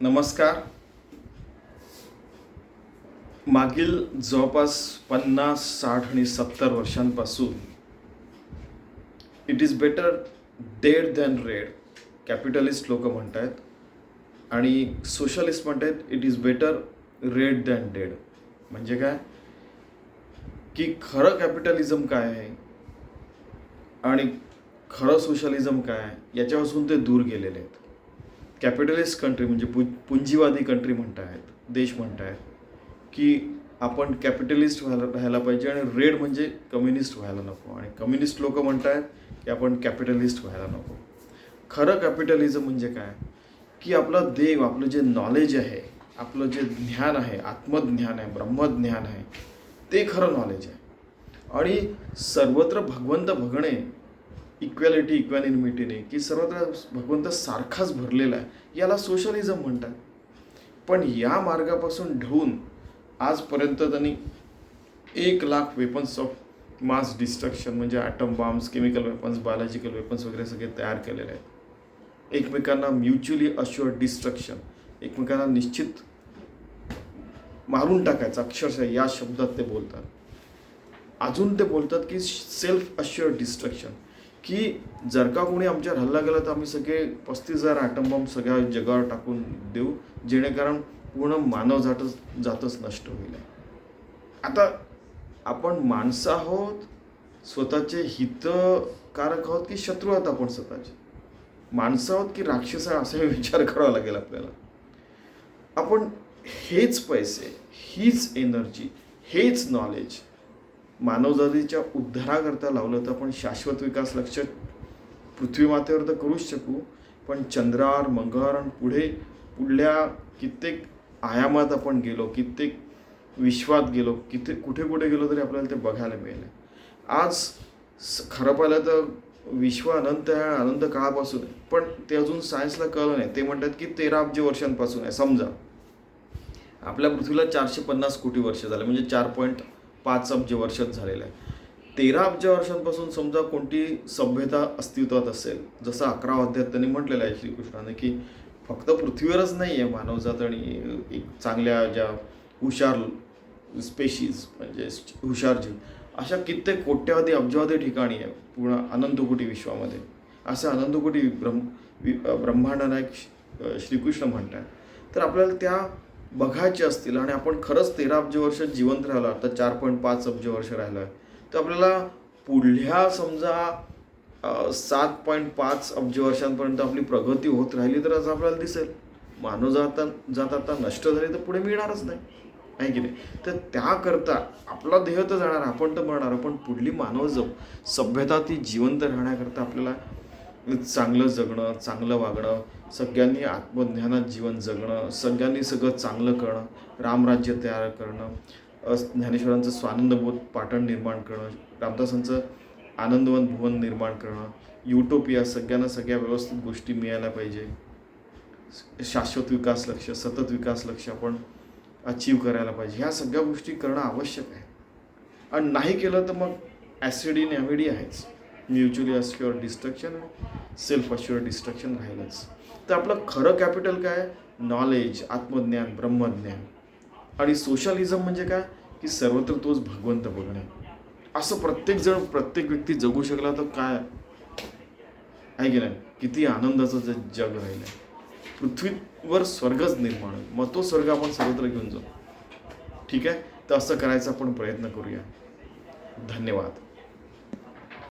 नमस्कार. मागील जवळपास पन्नास साठ आणि सत्तर वर्षांपासून it is better dead than red capitalist लोक म्हणत आहेत आणि सोशलिस्ट म्हणत आहेत it is better red than dead म्हणजे काय? की खरं कॅपिटलिझम काय आहे? आणि खरं सोशलिझम काय आहे? याच्यापासून ते दूर गेलेले आहेत. कॅपिटलिस्ट कंट्री म्हणजे पु पुंजीवादी कंट्री म्हणत आहेत देश म्हणत आहेत की आपण कॅपिटलिस्ट व्हायला राहायला पाहिजे आणि रेड म्हणजे कम्युनिस्ट व्हायला नको. आणि कम्युनिस्ट लोक म्हणत आहेत की आपण कॅपिटलिस्ट व्हायला नको. खरं कॅपिटलिझम म्हणजे काय? की आपला देव आपलं जे नॉलेज आहे आपलं जे ज्ञान आहे आत्मज्ञान आहे ब्रह्मज्ञान आहे ते खरं नॉलेज आहे. आणि सर्वत्र भगवंत बघणे इक्वॅलिटी इक्वॅनिमिटीने की सर्वत्र भगवंत सारखाच भरलेला आहे. याला सोशलिझम म्हणतात. पण या मार्गापासून ढवून आजपर्यंत त्यांनी एक lakh weapons of mass destruction म्हणजे atom bombs chemical weapons biological weapons वगैरे सगळे तयार केलेले आहेत. एकमेकांना म्युच्युअली अश्युअर्ड डिस्ट्रक्शन एकमेकांना निश्चित मारून टाकायचं अक्षरशः या शब्दात ते बोलतात. अजून ते बोलतात की सेल्फ अश्युअर्ड डिस्ट्रक्शन की जर का कोणी आमच्यावर हल्ला गेला तर आम्ही सगळे पस्तीस हजार ॲटम बॉम्ब सगळ्या जगावर टाकून देऊ जेणेकरून पूर्ण मानव जातच जातच नष्ट होईल. आता आपण माणसं आहोत स्वतःचे हितकारक आहोत की शत्रू आहोत आपण स्वतःचे? माणसं आहोत की राक्षस आहे असा विचार करावा लागेल आपल्याला. आपण हेच पैसे हीच एनर्जी हेच नॉलेज मानवजातीच्या उद्धाराकरता लावलं तर आपण शाश्वत विकास लक्ष पृथ्वी मातेवर तर करूच शकू पण चंद्रावर मंगळावर आणि पुढे पुढल्या कित्येक आयामात आपण गेलो कित्येक विश्वात गेलो किती कुठे कुठे गेलो तरी आपल्याला ते बघायला मिळेल. आज स- खरं पाहिलं तर विश्व अनंत आहे अनंत काळापासून आहे पण ते अजून सायन्सला कळलं नाही. ते म्हणतात की तेरा अब्ज वर्षांपासून आहे. समजा आपल्या पृथ्वीला चारशे पन्नास कोटी वर्ष झाले म्हणजे चार पॉईंट पाच अब्ज वर्षात झालेलं आहे. तेरा अब्ज वर्षांपासून समजा कोणती सभ्यता अस्तित्वात असेल जसं अकरा अध्यात त्यांनी म्हटलेलं आहे श्रीकृष्णाने की फक्त पृथ्वीवरच नाही आहे मानवजात आणि एक चांगल्या ज्या हुशार स्पेशीज म्हणजे हुशार जीव अशा कित्येक कोट्यावधी अब्जावधी ठिकाणी आहे पूर्ण अनंतकोटी विश्वामध्ये. असं अनंतकोटी ब्रह्म वि- एक श- श्रीकृष्ण म्हणतात तर आपल्याला त्या बघायचे असतील आणि आपण खरंच तेरा अब्ज वर्ष जिवंत राहिला आता चार पॉईंट पाच अब्ज वर्ष राहिलं आहे. तर आपल्याला पुढल्या समजा सात पॉईंट पाच अब्ज वर्षांपर्यंत आपली प्रगती होत राहिली तर असं आपल्याला दिसेल. मानव जाता जात आता नष्ट झाली तर पुढे मिळणारच नाही. आहे की नाही? तर त्याकरता आपला देह तर जाणार आपण तर मरणार पण पुढली मानव ज सभ्यता ती जिवंत राहण्याकरता आपल्याला चांगलं जगणं चांगलं वागणं सगळ्यांनी आत्मज्ञानात जीवन जगणं सगळ्यांनी सगळं चांगलं करणं रामराज्य तयार करणं ज्ञानेश्वरांचं स्वानंदबोध पाटण निर्माण करणं रामदासांचं आनंदवन भुवन निर्माण करणं युटोपिया सगळ्यांना सगळ्या व्यवस्थित गोष्टी मिळायला पाहिजे. शाश्वत विकास लक्ष सतत विकास लक्ष आपण अचीव करायला पाहिजे. ह्या सगळ्या गोष्टी करणं आवश्यक आहे. आणि नाही केलं तर मग ॲसिडी नॅव्हिडी आहेच. म्युच्युअली अस्क्युअर डिस्ट्रक्शन सेल्फ अश्युअर डिस्ट्रक्शन राहिलंच. तर आपलं खरं कॅपिटल काय? नॉलेज आत्मज्ञान ब्रह्मज्ञान. आणि सोशलिझम म्हणजे काय? की सर्वत्र तोच भगवंत बघणे. असं प्रत्येक जण प्रत्येक व्यक्ती जगू शकला तर काय? आहे की नाही? किती आनंदाचं जे जग राहिलं आहे पृथ्वीवर स्वर्गच निर्माण होईल मग तो स्वर्ग आपण सर्वत्र घेऊन जाऊ. ठीक आहे? तर असं करायचा आपण प्रयत्न करूया. धन्यवाद.